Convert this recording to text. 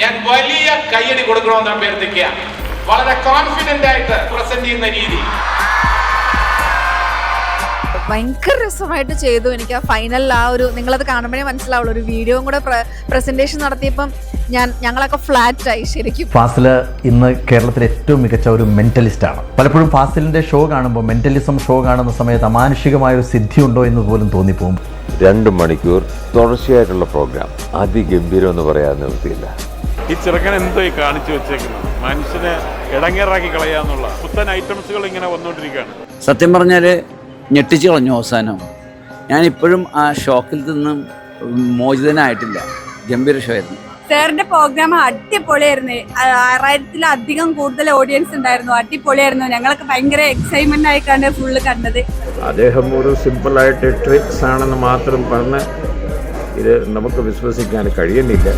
ഞാൻ വലിയ കയ്യടി കൊടുക്കണമെന്ന് അഭ്യർത്ഥിക്കുക വളരെ കോൺഫിഡന്റ് ആയിട്ട് പ്രസന്റ് ചെയ്യുന്ന രീതി. ഭയങ്കര രസമായിട്ട് ചെയ്തു. എനിക്ക് ആ ഫൈനൽ ആ ഒരു നിങ്ങളത് കാണുമ്പോഴേ മനസ്സിലാവുള്ളൂ. ഒരു വീഡിയോയും കൂടെ പ്രസന്റേഷൻ നടത്തിയപ്പം ഞാൻ ഞങ്ങളൊക്കെ ഫ്ലാറ്റ് ആയി ശരിക്കും. ഫാസിൽ ഇന്ന് കേരളത്തിലെ ഏറ്റവും മികച്ച ഒരു മെന്റലിസ്റ്റ് ആണ്. പലപ്പോഴും ഫാസിലിന്റെ ഷോ കാണുമ്പോൾ മെന്റലിസം ഷോ കാണുന്ന സമയത്ത് അമാനുഷികമായ ഒരു സിദ്ധി ഉണ്ടോ എന്ന് പോലും തോന്നിപ്പോകും. രണ്ട് മണിക്കൂർ തുടർച്ചയായിട്ടുള്ള പ്രോഗ്രാം അതിഗംഭീരം എന്ന് പറയാൻ നിർത്തിയില്ല ഈ ചെറുക്കൻ എന്തോ ഈ കാണിച്ചു വെച്ചേക്കുന്നത്? മനുഷ്യനെ ഇടങ്ങേറാക്കി കളയാന്നുള്ള പുത്തൻ ഐറ്റംസുകൾ ഇങ്ങനെ വന്നുകൊണ്ടിരിക്കുകയാണ് സത്യം പറഞ്ഞാൽ ഞെട്ടിച്ചു കളഞ്ഞു അവസാനം. ഞാനിപ്പോഴും ആ ഷോക്കിൽ നിന്നും മോചിതനായിട്ടില്ല. ഗംഭീര ഷോ ആയിരുന്നു. സാറിന്റെ പ്രോഗ്രാം അടിപൊളിയായിരുന്നു. ആറായിരത്തിലധികം കൂടുതൽ ഓഡിയൻസ് ഉണ്ടായിരുന്നു. അടിപൊളിയായിരുന്നു. ഞങ്ങളൊക്കെ ഭയങ്കര എക്സൈറ്റ്മെന്റ് ആയിക്കാണ് ഫുള്ള് കണ്ടത്. അദ്ദേഹം ഒരു സിമ്പിളായിട്ട് ട്രിക്സ് ആണെന്ന് മാത്രം പറഞ്ഞ് ഇത് നമുക്ക് വിശ്വസിക്കാൻ കഴിയുന്നില്ല.